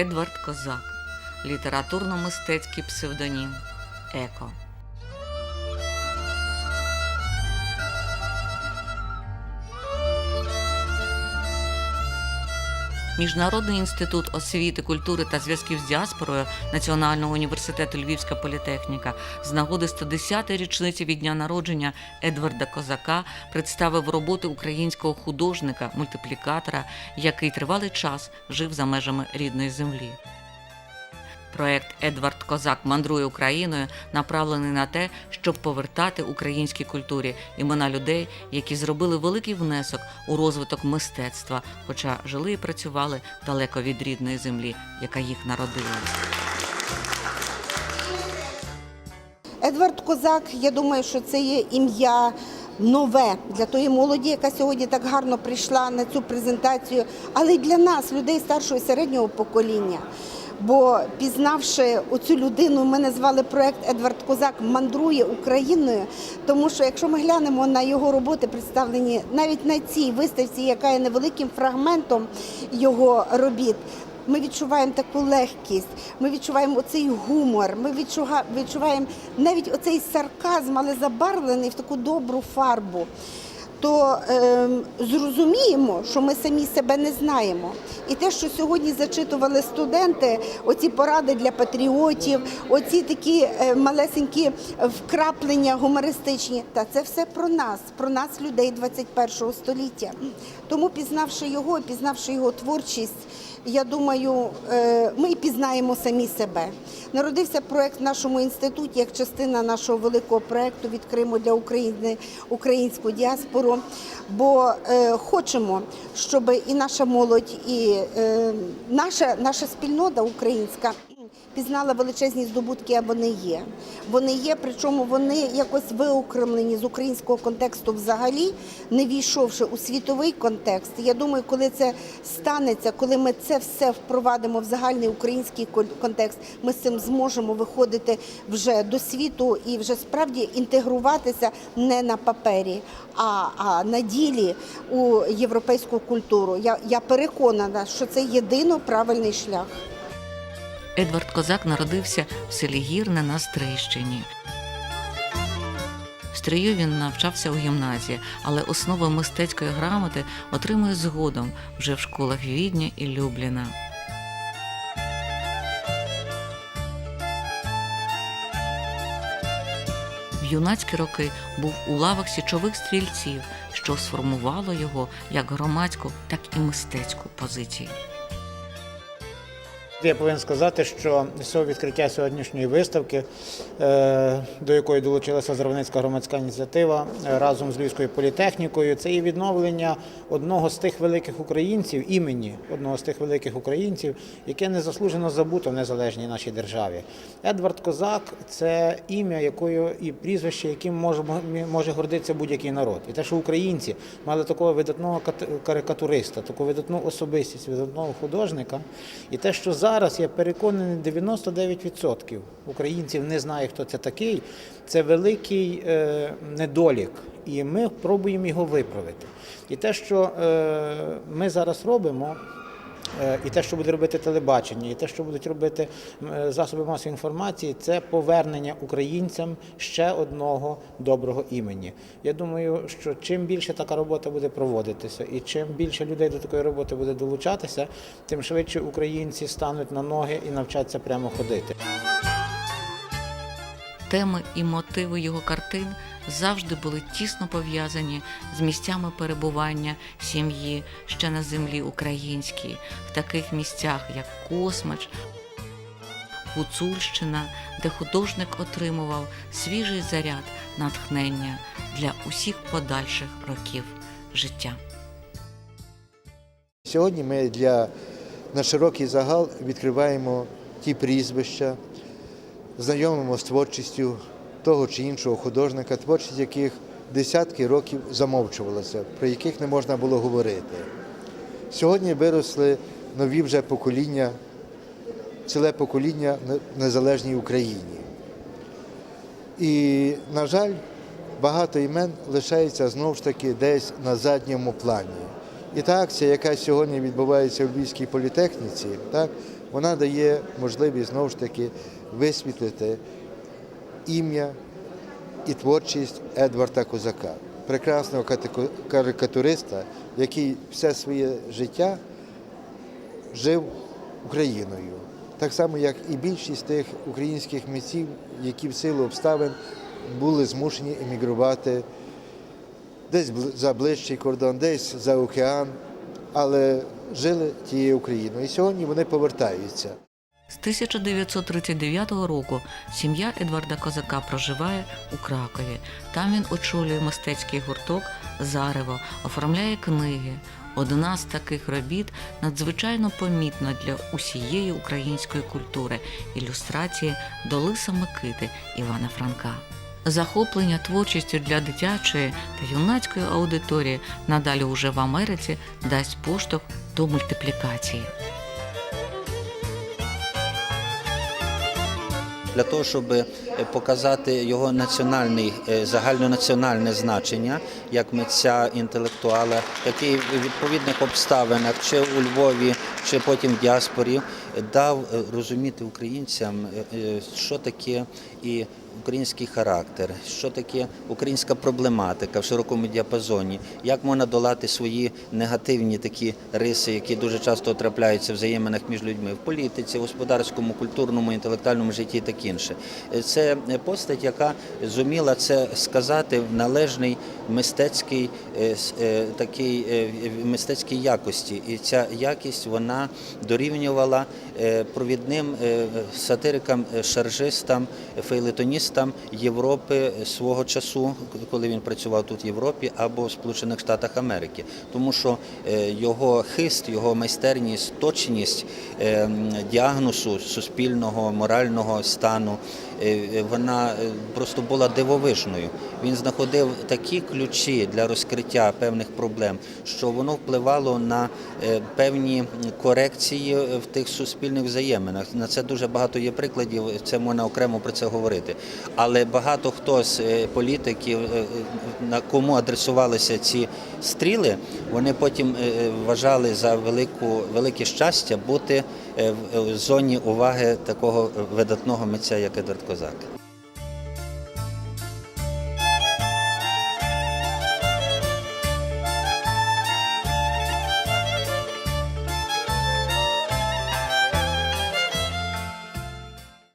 Едвард Козак, літературно-мистецький псевдонім Еко. Міжнародний інститут освіти, культури та зв'язків з діаспорою Національного університету Львівська політехніка з нагоди 110-ї річниці від дня народження Едварда Козака представив роботи українського художника, мультиплікатора, який тривалий час жив за межами рідної землі. Проект Едвард Козак мандрує Україною направлений на те, щоб повертати українській культурі імена людей, які зробили великий внесок у розвиток мистецтва, хоча жили і працювали далеко від рідної землі, яка їх народила. Едвард Козак, я думаю, що це є ім'я нове для тої молоді, яка сьогодні так гарно прийшла на цю презентацію, але й для нас, людей старшого і середнього покоління. Бо пізнавши оцю людину, ми назвали проект Едвард Козак мандрує Україною. Тому що якщо ми глянемо на його роботи, представлені навіть на цій виставці, яка є невеликим фрагментом його робіт, ми відчуваємо таку легкість, ми відчуваємо оцей гумор, ми відчуваємо навіть оцей сарказм, але забарвлений в таку добру фарбу. То ем, зрозуміємо, що ми самі себе не знаємо. І те, що сьогодні зачитували студенти, оці поради для патріотів, оці такі е, малесенькі вкраплення гумористичні, та це все про нас, про нас, людей 21 століття. Тому, пізнавши його, пізнавши його творчість, я думаю, е, ми пізнаємо самі себе. Народився проект в нашому інституті як частина нашого великого проекту Відкримо для України українську діаспору. Бо е, хочемо, щоб і наша молодь, і е, наша, наша спільнота українська пізнала величезні здобутки, а вони є. Вони є, причому вони якось виокремлені з українського контексту взагалі, не війшовши у світовий контекст. Я думаю, коли це станеться, коли ми це все впровадимо в загальний український кон- контекст, ми з цим зможемо виходити вже до світу і вже справді інтегруватися не на папері, а, а на ділі у європейську культуру. Я, я переконана, що це єдино правильний шлях. Едвард Козак народився в селі Гірне на Стрийщині. Стрию він навчався у гімназії, але основи мистецької грамоти отримує згодом вже в школах Відня і Любліна. В юнацькі роки був у лавах січових стрільців, що сформувало його як громадську, так і мистецьку позиції. Я повинен сказати, що з відкриття сьогоднішньої виставки, е, до якої долучилася Зравницька громадська ініціатива е, разом з Львівською політехнікою, це і відновлення одного з тих великих українців, імені одного з тих великих українців, яке незаслужено забуто в незалежній нашій державі. Едвард Козак це ім'я, якою і прізвище, яким може, може гордитися будь-який народ. І те, що українці мали такого видатного карикатуриста, таку видатну особистість, видатного художника, і те, що зараз я переконаний, 99% українців не знає, хто це такий. Це великий е, недолік, і ми пробуємо його виправити. І те, що е, ми зараз робимо. Е, І те, що буде робити телебачення, і те, що будуть робити е, засоби масової інформації, це повернення українцям ще одного доброго імені. Я думаю, що чим більше така робота буде проводитися, і чим більше людей до такої роботи буде долучатися, тим швидше українці стануть на ноги і навчаться прямо ходити. Теми і мотиви його картин завжди були тісно пов'язані з місцями перебування сім'ї ще на землі українській, в таких місцях, як Космач, Гуцульщина, де художник отримував свіжий заряд натхнення для усіх подальших років життя. Сьогодні ми для на широкий загал відкриваємо ті прізвища, знайомимо з творчістю того чи іншого художника, творчість яких десятки років замовчувалася, про яких не можна було говорити. Сьогодні виросли нові вже покоління, ціле покоління в незалежній Україні. І, на жаль, багато імен лишається знову ж таки десь на задньому плані. І та акція, яка сьогодні відбувається в Львівській політехніці, так, вона дає можливість знову ж таки висвітлити ім'я і творчість Едварда Козака, прекрасного карикатуриста, який все своє життя жив Україною. Так само, як і більшість тих українських митців, які в силу обставин були змушені емігрувати десь за ближчий кордон, десь за океан, але жили тією Україною. І сьогодні вони повертаються. З 1939 року сім'я Едварда Козака проживає у Кракові. Там він очолює мистецький гурток Зарево, оформляє книги. Одна з таких робіт надзвичайно помітна для усієї української культури ілюстрації до Лиса Микити Івана Франка. Захоплення творчістю для дитячої та юнацької аудиторії надалі уже в Америці дасть поштовх до мультиплікації. Для того, щоб показати його національний е, загальнонаціональне значення як митця інтелектуала, який в відповідних обставинах, чи у Львові, чи потім в діаспорі, дав е, розуміти українцям, е, е, що таке і український характер, що таке українська проблематика в широкому діапазоні, як можна долати свої негативні такі риси, які дуже часто трапляються в взаєминах між людьми в політиці, в господарському, культурному, інтелектуальному житті і так інше. Е, Постать, яка зуміла це сказати в належний мистецький е, е, такий е, мистецькій якості, і ця якість вона дорівнювала провідним сатирикам, шаржистам, фейлетоністам Європи свого часу, коли він працював тут в Європі або в Сполучених Штатах Америки, тому що його хист, його майстерність, точність діагнозу суспільного морального стану, вона е, просто була дивовижною. Він знаходив такі ключі для розкриття певних проблем, що воно впливало на е, певні корекції в тих суспільних взаєминах. На це дуже багато є прикладів. Це можна окремо про це говорити. Але багато хто з е, політиків, е, е, на кому адресувалися ці стріли, вони потім е, е, вважали за велику велике щастя бути е, в зоні уваги такого видатного митця, як Едвард Козак.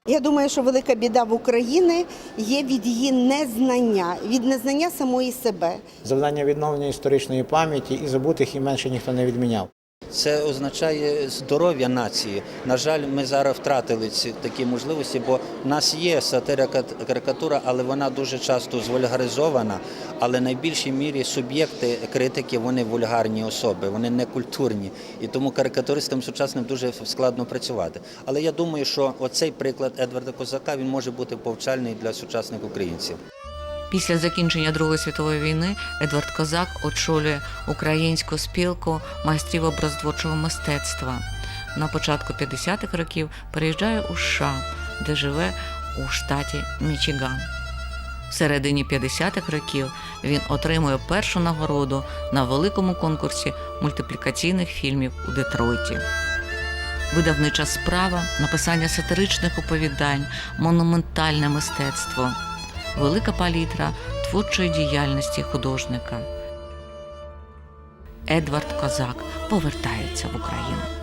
Я думаю, що велика біда в Україні є від її незнання, від незнання самої себе. Завдання відновлення історичної пам'яті і забутих і менше ніхто не відміняв. Це означає здоров'я нації. На жаль, ми зараз втратили ці такі можливості, бо в нас є сатира карикатура, але вона дуже часто звульгаризована. Але найбільшій мірі суб'єкти критики вони вульгарні особи, вони не культурні. І тому карикатуристам сучасним дуже складно працювати. Але я думаю, що оцей приклад Едварда Козака він може бути повчальний для сучасних українців. Після закінчення Другої світової війни Едвард Козак очолює українську спілку майстрів образотворчого мистецтва. На початку 50-х років переїжджає у США, де живе у штаті Мічиган. В середині 50-х років він отримує першу нагороду на великому конкурсі мультиплікаційних фільмів у Детройті. Видавнича справа, написання сатиричних оповідань, монументальне мистецтво, велика палітра творчої діяльності художника. Едвард Козак повертається в Україну.